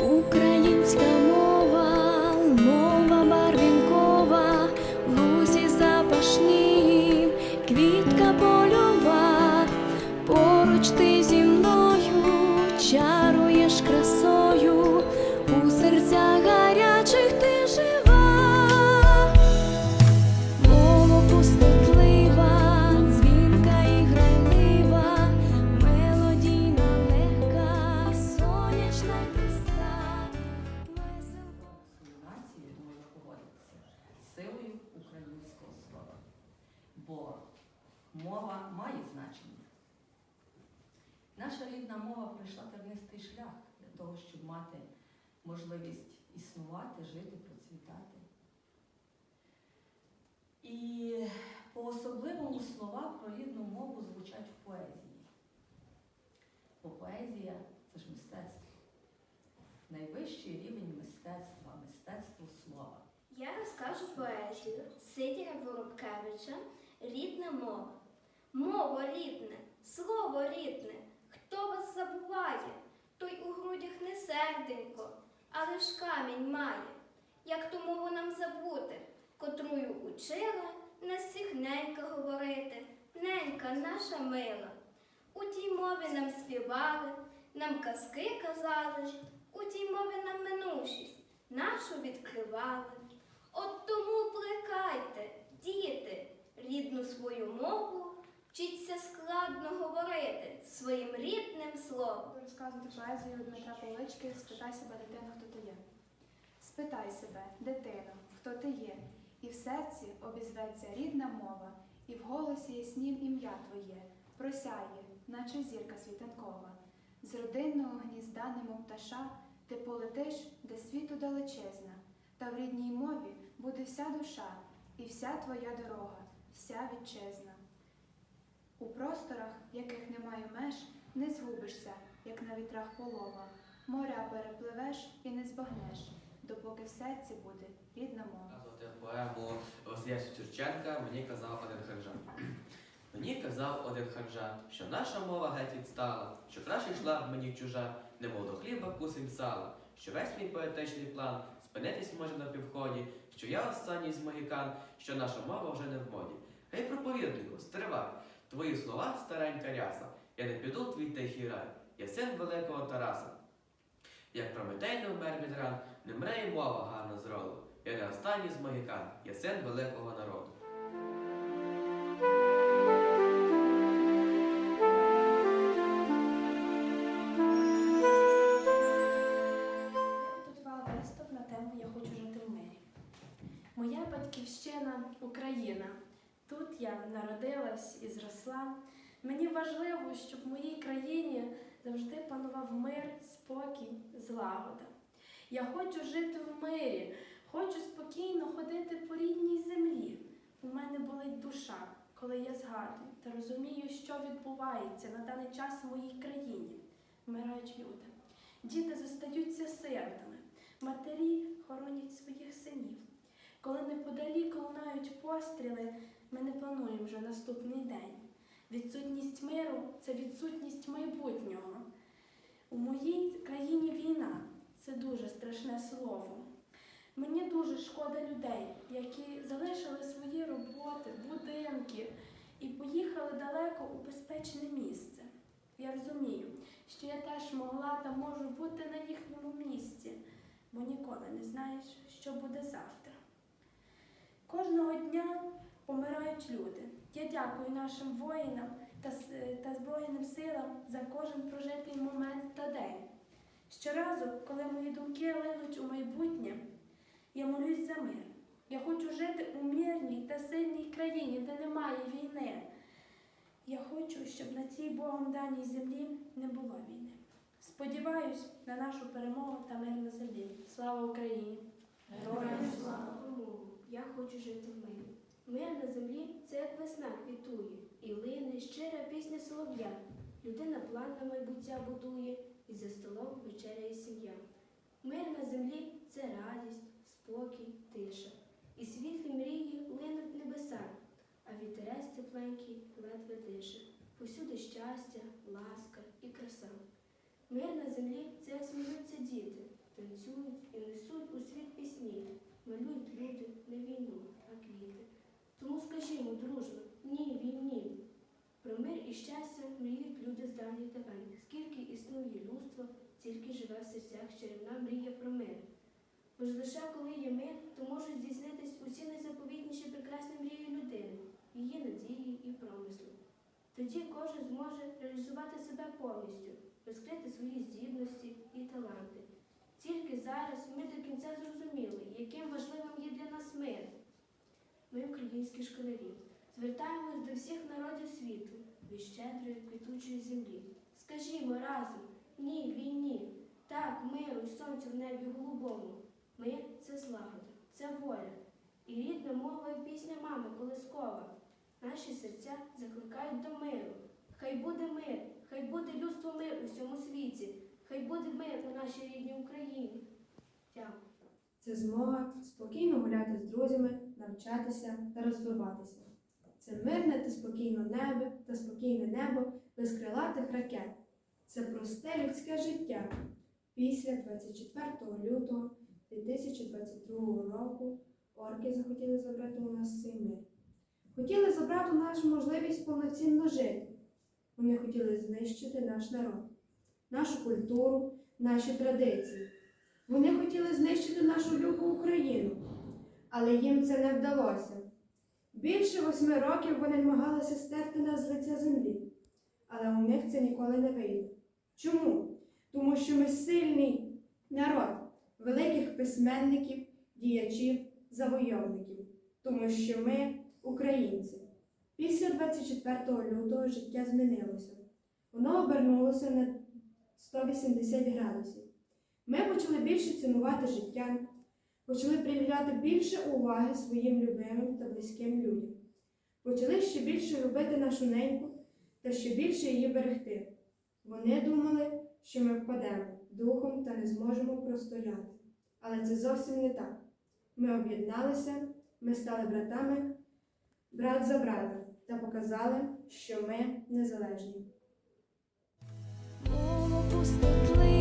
Українська мова, мова барвінкова, лузі запашні, квітка польова, поруч ти зі мною чаруєш красою, рідна мова пройшла тернистий шлях для того, щоб мати можливість існувати, жити, процвітати. І по-особливому слова про рідну мову звучать в поезії. Бо поезія це ж мистецтво. Найвищий рівень мистецтва, мистецтво слова. Я розкажу поезію Сидіра Воробкевича Рідна мова. Мова рідне, слово рідне. Хто вас забуває, той у грудях не серденько, а лиш камінь має. Як ту мову нам забути, котрую учила нас всіх ненька говорити, ненька наша мила. У тій мові нам співали, нам казки казали, у тій мові нам минувшість нашу відкривали. От тому плекайте, діти, рідну свою мову, вчіться складно говорити своїм. Розказувати поезію Дмитра Полички Спитай себе, дитино, хто ти є. Спитай себе, дитино, хто ти є, і в серці обізветься рідна мова, і в голосі яснім ім'я твоє, просяє, наче зірка світанкова. З родинного гнізда, немов пташа, ти полетиш, де світу далечезна, та в рідній мові буде вся душа, і вся твоя дорога, вся вітчизна. У просторах, яких немає меж, не згубишся, як на вітрах полова. Моря перепливеш і не збагнеш, допоки в серці буде рідна мова. Поему Василя Сюрченка мені казав один ханжан. Мені казав один ханжан, що наша мова геть відстала, що краще йшла мені чужа, немов до хліба кусень сала, що весь мій поетичний план спинитись може на півході, що я останній з могікан, що наша мова вже не в моді. Гей, проповіднику, стривай, твої слова старенька ряса, я не піду твій тихий я син великого Тараса. Як Прометей не вмер від ран, не мре й мова гарна з роду. Я не останній з могікан, я син великого народу. Народилась і зросла. Мені важливо, щоб в моїй країні завжди панував мир, спокій, злагода. Я хочу жити в мирі, хочу спокійно ходити по рідній землі. У мене болить душа, коли я згадую та розумію, що відбувається на даний час в моїй країні. Вмирають люди. Діти зостаються сиротами, матері хоронять своїх синів. Коли неподалік лунають постріли, ми не плануємо вже наступний день. Відсутність миру це відсутність майбутнього. У моїй країні війна це дуже страшне слово. Мені дуже шкода людей, які залишили свої роботи, будинки і поїхали далеко у безпечне місце. Я розумію, що я теж могла та можу бути на їхньому місці, бо ніколи не знаєш, що буде завтра. Кожного дня помирають люди. Я дякую нашим воїнам та, та Збройним силам за кожен прожитий момент та день. Щоразу, коли мої думки линуть у майбутнє, я молюсь за мир. Я хочу жити у мирній та сильній країні, де немає війни. Я хочу, щоб на цій Богом даній землі не було війни. Сподіваюсь на нашу перемогу та мир на землі. Слава Україні! Героям слава! Я хочу жити в мирі. Мир на землі це як весна квітує, і лине щира пісня солов'я. Людина план на майбуття будує, і за столом вечеряє сім'я. Мир на землі це радість, спокій, тиша. І світлі мрії линуть небеса, а вітерець тепленький ледве дише. Посюди щастя, ласка і краса. Мир на землі це як сміються діти, танцюють і несуть у світ пісні, малюють люди не війну, а квіти. Скажімо, дружно, ні війні. Про мир і щастя мріють люди з давніх давен. Скільки існує людство, тільки живе в серцях чарівна мрія про мир. Бо ж лише коли є мир, то можуть здійснитись усі найзаповітніші прекрасні мрії людини, її надії і промислу. Тоді кожен зможе реалізувати себе повністю, розкрити свої здібності і таланти. Тільки зараз ми до кінця зрозуміли, яким важливим є для нас мир. Ми, українські школярі, звертаємось до всіх народів світу, від щедрої квітучої землі. Скажімо разом, ні війні, так, миру сонцю в небі голубому. Мир це злагода, це воля. І рідна мова і пісня мами колискова. Наші серця закликають до миру. Хай буде мир, хай буде людство мир у всьому світі, хай буде мир у нашій рідній Україні. Дякую. Це змога спокійно гуляти з друзями, навчатися та розвиватися. Це мирне та спокійне небо та спокійне небо без крилатих ракет. Це просте людське життя. Після 24 лютого 2022 року орки захотіли забрати у нас цей мир. Хотіли забрати у нас можливість повноцінно жити. Вони хотіли знищити наш народ, нашу культуру, наші традиції. Вони хотіли знищити нашу любу Україну, але їм це не вдалося. Більше восьми років вони намагалися стерти нас з лиця землі, але у них це ніколи не вийде. Чому? Тому що ми сильний народ великих письменників, діячів, завойовників, тому що ми українці. Після 24 лютого життя змінилося. Воно обернулося на 180 градусів. Ми почали більше цінувати життя, почали приділяти більше уваги своїм любимим та близьким людям, почали ще більше любити нашу неньку та ще більше її берегти. Вони думали, що ми впадемо духом та не зможемо простояти. Але це зовсім не так. Ми об'єдналися, ми стали братами, брат за брата, та показали, що ми незалежні. Було.